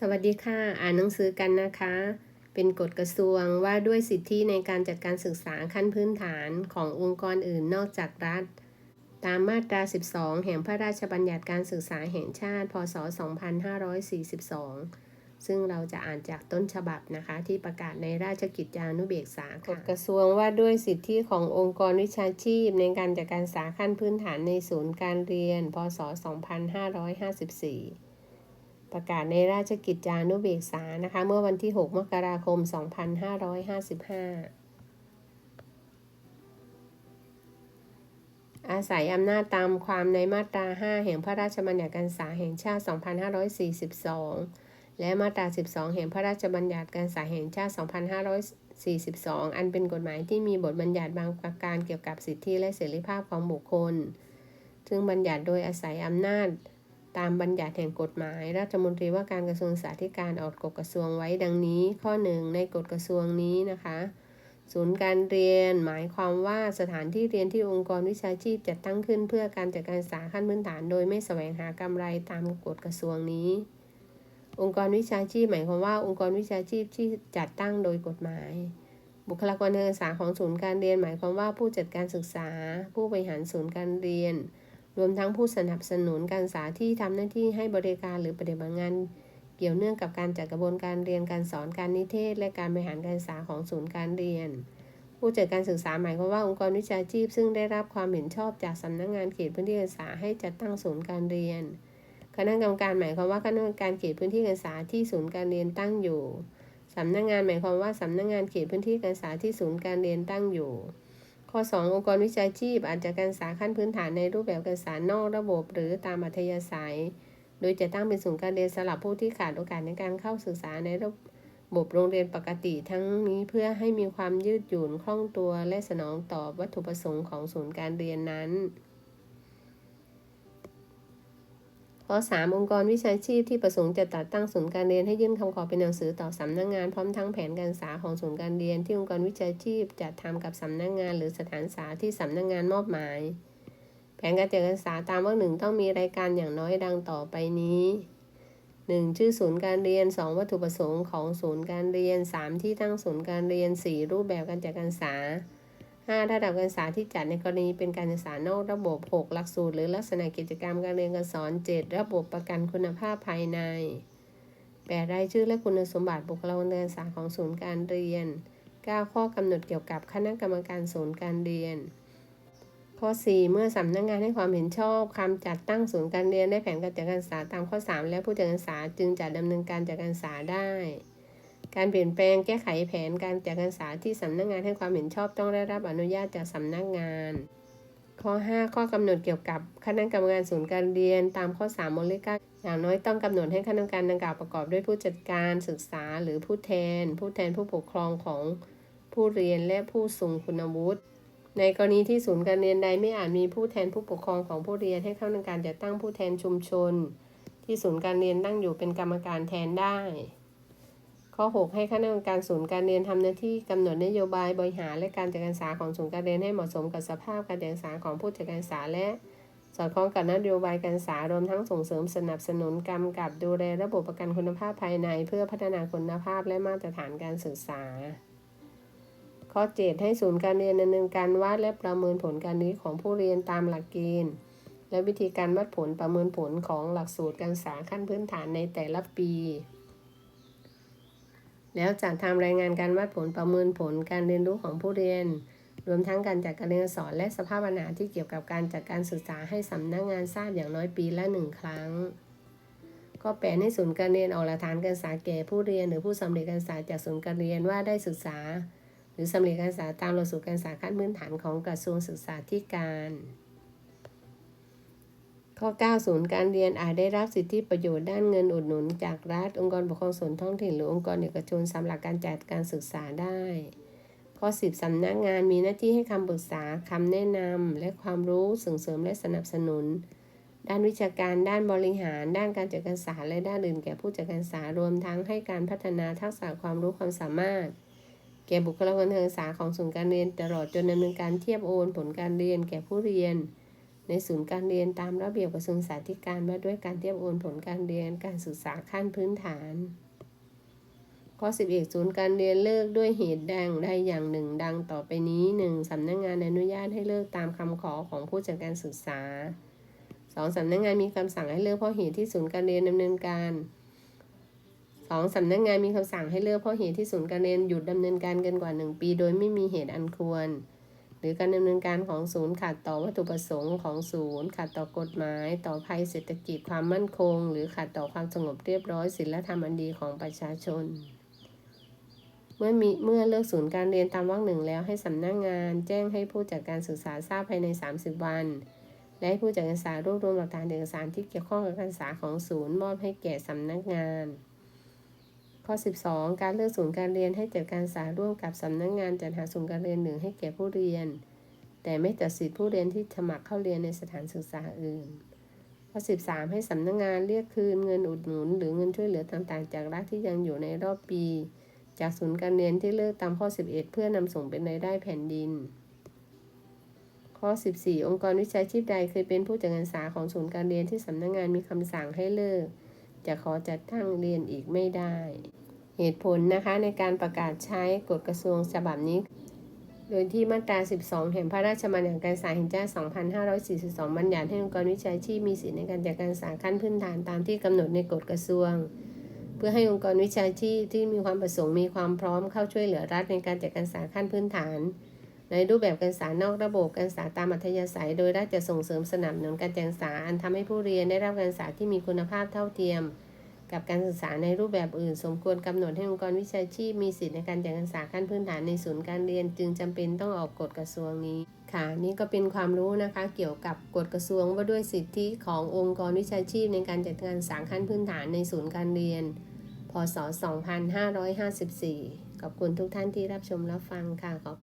สวัสดีค่ะ อ่านหนังสือกันนะคะ เป็นกฎกระทรวงว่าด้วยสิทธิในการจัดการศึกษาขั้นพื้นฐานขององค์กรอื่นนอกจากรัฐ ตามมาตรา 12 แห่งพระราชบัญญัติการศึกษาแห่งชาติ พศ 2542 ซึ่งเราจะอ่านจากต้นฉบับนะคะ ที่ประกาศในราชกิจจานุเบกษากฎกระทรวงว่าด้วยสิทธิขององค์กรวิชาชีพ ในการจัดการศึกษาขั้นพื้นฐานในศูนย์การเรียน พศ 2554 ประกาศในราชกิจจานุเบกษานะคะ เมื่อวันที่ 6 มกราคม 2555อาศัยอำนาจตามความในมาตรา 5 แห่งพระราชบัญญัติการศึกษาแห่งชาติ 2542 และมาตรา 12 แห่งพระราชบัญญัติการศึกษาแห่งชาติ 2542 อันเป็นกฎหมายที่มีบทบัญญัติบางประการเกี่ยวกับสิทธิและเสรีภาพของบุคคล ซึ่งบัญญัติโดยอาศัยอำนาจ ตามบัญญัติแห่งกฎหมาย รัฐมนตรีว่าการกระทรวงศึกษาธิการออกกฎกระทรวงไว้ดังนี้ ข้อหนึ่งในกฎกระทรวงนี้นะคะ ศูนย์การเรียนหมายความว่าสถานที่เรียนที่องค์กรวิชาชีพจัดตั้งขึ้นเพื่อการจัดการศึกษาขั้นพื้นฐาน โดยไม่แสวงหากำไรตามกฎกระทรวงนี้ องค์กรวิชาชีพหมายความว่าองค์กรวิชาชีพที่จัดตั้งโดยกฎหมาย บุคลากรทางการศึกษาของศูนย์การเรียน หมายความว่าผู้จัดการศึกษา ผู้บริหารศูนย์การเรียน รวมทั้งผู้สนับสนุนการศึกษาที่ทำหน้าที่ให้บริการหรือปฏิบัติงาน เกี่ยวเนื่องกับการจัดกระบวนการเรียนการสอนการนิเทศ และการบริหารการศึกษาของศูนย์การเรียน ผู้จัดการศึกษาหมายความว่าองค์กรวิชาชีพ ซึ่งได้รับความเห็นชอบจากสำนักงงานเขตพื้นที่การศึกษาให้จัดตั้งศูนย์การเรียน คณะกรรมการหมายความว่าคณะกรรมการเขตพื้นที่การศึกษาที่ศูนย์การเรียนตั้งอยู่สำนักงานหมายความว่าสำนักงานเขตพื้นที่การศึกษาที่ศูนย์การเรียนตั้งอยู่ ข้อ 2 องค์กรวิชาชีพ อาจจะการศึกษาขั้นพื้นฐานในรูปแบบการศึกษานอกระบบ หรือตามอัธยาศัย โดยจะตั้งเป็นศูนย์การเรียนสำหรับผู้ที่ขาดโอกาสในการเข้าศึกษาในระบบโรงเรียนปกติ ทั้งนี้เพื่อให้มีความยืดหยุ่นคล่องตัวและสนองตอบวัตถุประสงค์ของศูนย์การเรียนนั้น ข้อ3องค์กรวิชาชีพที่ประสงค์จะจัดตั้งศูนย์การเรียนให้ยื่นคำขอเป็นหนังสือต่อสำนักงานพร้อมทั้งแผนการศึกษาของศูนย์การเรียนที่องค์กรวิชาชีพจัดทำกับสำนักงาน หรือสถานศึกษาที่สำนักงานมอบหมาย แผนการจัดการศึกษาตามวรรคหนึ่งต้องมีรายการอย่างน้อยดังต่อไปนี้ 1. ชื่อศูนย์การเรียน 2. วัตถุประสงค์ของศูนย์การเรียน 3. ที่ตั้งศูนย์การเรียน 4. รูปแบบการจัดการศึกษา 5. ระดับการศึกษาที่จัดในกรณีเป็นการศึกษานอกระบบ 6. หลักสูตร หรือลักษณะกิจกรรมการเรียนการสอน 7. ระบบประกันคุณภาพภายใน 8. รายชื่อและคุณสมบัติบุคลากรการศึกษาของศูนย์การเรียน 9. ข้อกำหนดเกี่ยวกับคณะกรรมการศูนย์การเรียน ข้อ 4 เมื่อสำนักงานให้ความเห็นชอบคำจัดตั้งศูนย์การเรียนได้แผนการจัดการศึกษาตามข้อ 3 และผู้จัดการศึกษาจึงจะดำเนินการจัดการศึกษาได้ การเปลี่ยนแปลงแก้ไขแผนการจัดการศึกษาที่สำนักงานให้ความเห็นชอบต้องได้รับอนุญาตจากสำนักงาน ข้อ 5 ข้อกำหนดเกี่ยวกับคณะกรรมการศูนย์การเรียนตามข้อ3วงเล็บเก้าอย่างน้อยต้องกำหนดให้คณะกรรมการดังกล่าวประกอบด้วยผู้จัดการศึกษาหรือผู้แทน ผู้แทนผู้ปกครองของผู้เรียนและผู้ทรงคุณวุฒิในกรณีที่ศูนย์การเรียนใดไม่อาจมีผู้แทนผู้ปกครองของผู้เรียนให้เข้าในการจัดตั้งผู้แทนชุมชน ที่ศูนย์การเรียนตั้งอยู่เป็นกรรมการแทนได้ ข้อ 6 ให้คณะกรรมการศูนย์การเรียนทำหน้าที่กำหนดนโยบายบริหารและการจัดการศึกษาของศูนย์การเรียนให้เหมาะสมกับสภาพการจัดการศึกษาของผู้จัดการศึกษาและสอดคล้องกับนโยบายการศึกษารวมทั้งส่งเสริมสนับสนุนกำกับดูแลระบบประกันคุณภาพภายใน เพื่อพัฒนาคุณภาพและมาตรฐานการศึกษา ข้อ 7 ให้ศูนย์การเรียนดำเนินการวัดและประเมินผลการเรียนของผู้เรียนตามหลักเกณฑ์ และวิธีการวัดผลประเมินผลของหลักสูตรการศึกษาขั้นพื้นฐานในแต่ละปี แล้วจัดทำรายงานการวัดผลประเมินผลการเรียนรู้ของผู้เรียน รวมทั้งการจัดการเรียนการสอนและสภาพปัญหาที่เกี่ยวกับการจัดการศึกษาให้สำนักงานทราบอย่างน้อยปีละหนึ่งครั้งข้อแปดให้ศูนย์การเรียนออกหลักฐานการศึกษาแก่ผู้เรียน หรือผู้สำเร็จการศึกษาจากศูนย์การเรียนว่าได้ศึกษา หรือสำเร็จการศึกษาตามหลักสูตรการศึกษาขั้นพื้นฐานของกระทรวงศึกษาธิการ ข้อ 9 ศูนย์การเรียนอาจได้รับสิทธิประโยชน์ด้านเงินอุดหนุน จากรัฐ องค์กรปกครองส่วนท้องถิ่นหรือองค์กรเอกชนสำหรับการจัดการศึกษาได้ ข้อ 10 สำนักงานมีหน้าที่ให้คำปรึกษาคำแนะนำและความรู้ส่งเสริมและสนับสนุน ด้านวิชาการด้านบริหาร ด้านการจัดการศึกษาและด้านอื่นแก่ผู้จัดการศึกษารวมทั้งให้การพัฒนาทักษะความรู้ความสามารถ แก่บุคลากรทางการศึกษาของศูนย์การเรียนตลอดจนดำเนินการเทียบโอนผลการเรียนแก่ผู้เรียน ในศูนย์การเรียนตามระเบียบกระทรวงศึกษาธิการว่าด้วยการเทียบโอนผลการเรียนการศึกษาขั้นพื้นฐานข้อ11ศูนย์การเรียนเลิกด้วยเหตุดังใดอย่างหนึ่ง ดังต่อไปนี้ 1. สำนักงานอนุญาตให้เลิกตามคำขอของผู้จัดการศึกษา 2. สำนักงานมีคำสั่งให้เลิกเพราะเหตุที่ศูนย์การเรียนดำเนินการ 2. สำนักงานมีคำสั่งให้เลิกเพราะเหตุที่ศูนย์การเรียนหยุดดำเนินการเกินกว่า 1 ปี โดยไม่มีเหตุอันควร หรือการดำเนินการของศูนย์ขัดต่อวัตถุประสงค์ของศูนย์ขัดต่อกฎหมาย ต่อภัยเศรษฐกิจความมั่นคง หรือขัดต่อความสงบเรียบร้อยศีลธรรมอันดีของประชาชน เมื่อมีเมื่อเลิกศูนย์การเรียนตามวรรคหนึ่งแล้วให้สำนักงาน แจ้งให้ผู้จัดการศึกษาทราบภายใน 30 วัน และให้ผู้จัดการศึกษารวบรวมหลักฐานเอกสารที่เกี่ยวข้องกับการศึกษาของศูนย์มอบให้แก่สำนักงาน ข้อ 12 การเลือกศูนย์การเรียนให้จัดการศึกษาร่วมกับสำนักงานจัดหาศูนย์การเรียนหนึ่งให้แก่ผู้เรียน แต่ไม่ตัดสิทธิผู้เรียนที่สมัครเข้าเรียนในสถานศึกษาอื่น ข้อ 13 ให้สำนักงานเรียกคืนเงินอุดหนุน หรือเงินช่วยเหลือต่างๆ จากรัฐที่ยังอยู่ในรอบปี จากศูนย์การเรียนที่เลิกตามข้อ 11 เพื่อนำส่งเป็นรายได้แผ่นดิน ข้อ 14 องค์กรวิชาชีพใดเคยเป็นผู้จัดการศึกษาของศูนย์การเรียนที่สำนักงานมีคำสั่งให้เลิก จะขอจัดตั้งเรียนอีกไม่ได้ เหตุผลนะคะในการประกาศใช้กฎกระทรวงฉบับนี้ โดยที่มาตรา 12 แห่งพระราชบัญญัติการศึกษาแห่งชาติ 2542 บัญญัติให้องค์กรวิชาชีพมีสิทธิในการจัดการศึกษาขั้นพื้นฐานตามที่กำหนดในกฎกระทรวง เพื่อให้องค์กรวิชาชีพที่มีความประสงค์มีความพร้อมเข้าช่วยเหลือรัฐในการจัดการศึกษาขั้นพื้นฐาน ในรูปแบบการศึกษานอกระบบการศึกษาตามอัธยาศัย โดยรัฐจะส่งเสริมสนับสนุนการจัดการศึกษาอันทำให้ผู้เรียนได้รับการศึกษาที่มีคุณภาพเท่าเทียม กับการศึกษาในรูปแบบอื่น สมควรกำหนดให้องค์กรวิชาชีพมีสิทธิในการจัดการศึกษาขั้นพื้นฐานในศูนย์การเรียน จึงจำเป็นต้องออกกฎกระทรวงนี้ค่ะ นี่ก็เป็นความรู้นะคะเกี่ยวกับกฎกระทรวงว่าด้วยสิทธิขององค์กรวิชาชีพ ในการจัดการศึกษาขั้นพื้นฐานในศูนย์การเรียน พศ 2554 ขอบคุณทุกท่านที่รับชมรับฟังค่ะขอบ